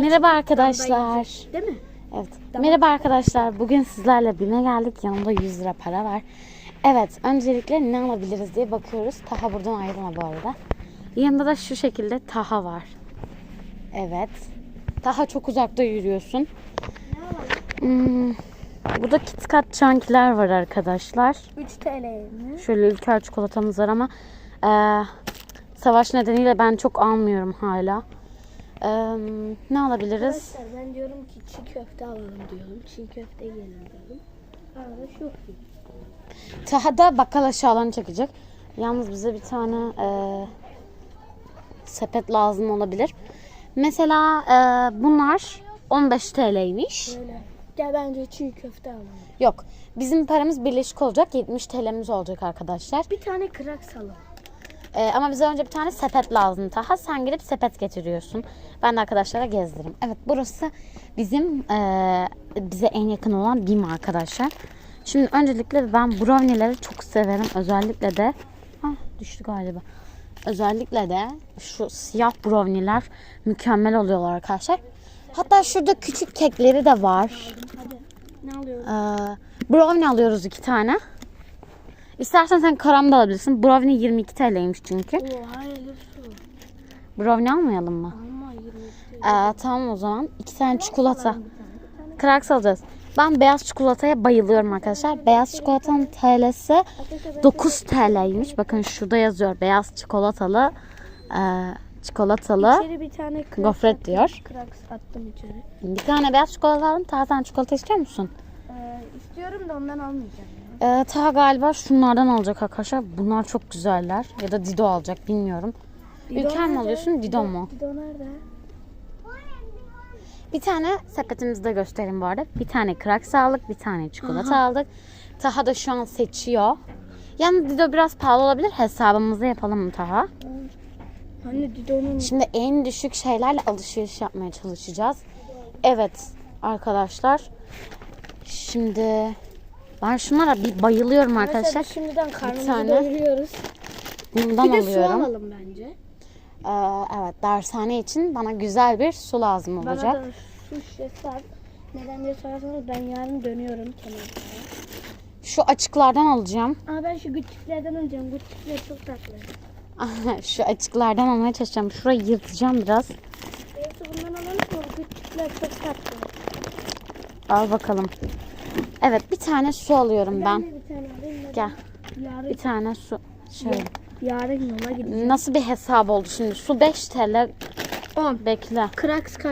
Merhaba arkadaşlar. Değil mi? Evet. Merhaba arkadaşlar. Bugün sizlerle BİM'e geldik. Yanımda 100 lira para var. Evet. Öncelikle ne alabiliriz diye bakıyoruz. Taha buradan ayrılma bu arada. Yanında da şu şekilde Taha var. Evet. Taha çok uzakta yürüyorsun. Hmm, burada KitKat çankiler var arkadaşlar. 3 TL mi? Şöyle ülker çikolatamız var ama eee, savaş nedeniyle ben çok almıyorum hala. Ne alabiliriz? Arkadaşlar ben diyorum ki çiğ köfte alalım diyorum. Çiğ köfte yiyelim diyorum. Arada şu. Taha da bakkal aşağılarını çekecek. Yalnız bize bir tane eee, sepet lazım olabilir. Mesela eee, bunlar 15 TL'ymiş. Gel bence çiğ köfte alalım. Yok. Bizim paramız birleşik olacak. 70 TL'miz olacak arkadaşlar. Bir tane krak salalım. Ee, ama bize önce bir tane sepet lazım Taha. Sen gidip sepet getiriyorsun. Ben de arkadaşlara gezdiririm. Evet burası bizim eee, bize en yakın olan BİM arkadaşlar. Şimdi öncelikle ben brownie'leri çok severim. Özellikle de ah, düştü galiba. Özellikle de şu siyah brownie'ler mükemmel oluyorlar arkadaşlar. Hatta şurada küçük kekleri de var. Hadi. Ne alıyoruz? Ee, brownie alıyoruz iki tane. İstersen sen karam da alabilirsin. Brownie 22 TL'ymiş çünkü. Oha su. Brownie almayalım mı? Ama 20 Ee, tamam o zaman. iki tane çikolata. Kraks alacağız. Ben beyaz çikolataya bayılıyorum arkadaşlar. Beyaz çikolatanın TL'si 9 TL'ymiş. Bakın şurada yazıyor. Beyaz çikolatalı e, çikolatalı. İçeri bir tane krak Gofret attım. diyor. Krak attım içeri. Bir tane beyaz çikolata aldım. Taha sen çikolata istiyor musun? Ee, istiyorum da ondan almayacağım. Ee, Taha galiba şunlardan alacak arkadaşlar. Bunlar çok güzeller. Ya da Dido alacak bilmiyorum. Ülker mi alıyorsun Dido mu? Dido nerede? Bir tane sepetimizi de göstereyim bu arada. Bir tane kraks aldık, bir tane çikolata aldık. Taha da şu an seçiyor. Yani Dido biraz pahalı olabilir. Hesabımızı yapalım mı Taha? Anne Dido'nun Şimdi en düşük şeylerle alışveriş yapmaya çalışacağız. Evet arkadaşlar. Şimdi ben şunlara bir bayılıyorum arkadaşlar. Mesela şimdiden karnımızı doyuruyoruz. Bundan Bir de su alıyorum. alalım bence. Ee, evet dershane için bana güzel bir su lazım olacak. Bana da su şişesi. Neden diye sorarsanız ben yarın dönüyorum Kemal'e. Şu açıklardan alacağım. Ama ben şu küçüklerden alacağım. Küçükler çok tatlı. Şu açıklardan almaya çalışacağım. Şurayı yırtacağım biraz. Neyse bundan alalım mı? Küçükler çok tatlı. Al bakalım. Evet bir tane su alıyorum ben. de bir tane alayım. da Gel Yarın, bir tane su. Şöyle. yarın yola gideceğim. Nasıl bir hesap oldu şimdi? Su 5 TL. 10. Bekle. Kraks kaç?